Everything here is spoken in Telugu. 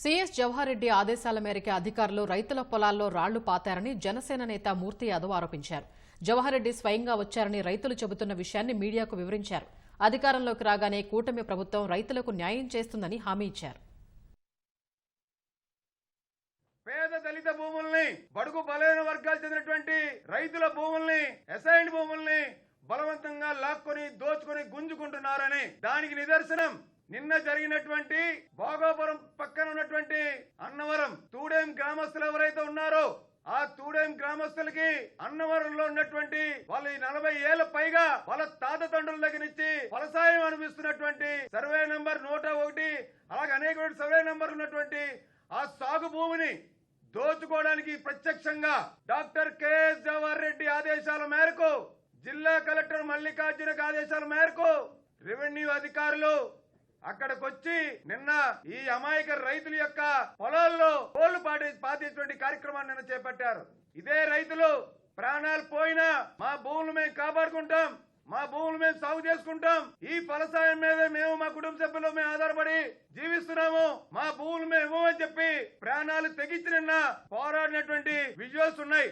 సీఎస్ జవహర్ రెడ్డి ఆదేశాల మేరకు అధికారులు రైతుల పొలాల్లో రాళ్ళు పాతారని జనసేన నేత మూర్తి యాదవ్ ఆరోపించారు. జవహర్ రెడ్డి స్వయంగా వచ్చారని రైతులు చెబుతున్న విషయాన్ని మీడియాకు వివరించారు. అధికారంలోకి రాగానే కూటమి ప్రభుత్వం రైతులకు న్యాయం చేస్తుందని హామీ ఇచ్చారు. పేద దళిత భూముల్ని బడుగు బలైన వర్గాలు చెందినటువంటి రైతుల భూముల్ని అసైన్డ్ భూముల్ని బలవంతంగా లాక్కొని దోచుకొని గుంజుకుంటున్నారని దానికి నిదర్శనం నిన్న జరిగినటువంటి భోగాపురం పక్కన ఉన్నటువంటి అన్నవరం తూడేం గ్రామస్తులు ఎవరైతే ఉన్నారో ఆ తూడేం గ్రామస్తులకి అన్నవరంలో ఉన్నటువంటి వాళ్ళ ఈ నలభై ఏళ్ళ పైగా వాళ్ళ తాత తండ్రుల దగ్గర నుంచి ఫలసాయం అనిపిస్తున్నటువంటి సర్వే నంబర్ నూట ఒకటి అలాగే అనేక సర్వే నంబర్ ఉన్నటువంటి ఆ సాగు భూమిని దోచుకోవడానికి ప్రత్యక్షంగా డాక్టర్ కెఎస్ జవహర్ రెడ్డి ఆదేశాల మేరకు జిల్లా కలెక్టర్ మల్లికార్జున ఆదేశాల మేరకు రెవెన్యూ అధికారులు అక్కడికొచ్చి నిన్న ఈ అమాయక రైతుల యొక్క పొలాల్లో కోళ్ళు పాటి పాతిటువంటి కార్యక్రమాన్ని నిన్న చేపట్టారు. ఇదే రైతులు ప్రాణాలు పోయినా మా భూములు మేము కాపాడుకుంటాం మా భూములు మేము సాగు చేసుకుంటాం ఈ ఫలసాయం మీద మేము మా కుటుంబ సభ్యులు మేము ఆధారపడి జీవిస్తున్నాము మా భూములు మేము ఇవ్వమని చెప్పి ప్రాణాలు తెగించి నిన్న పోరాడినటువంటి విజువల్స్ ఉన్నాయి.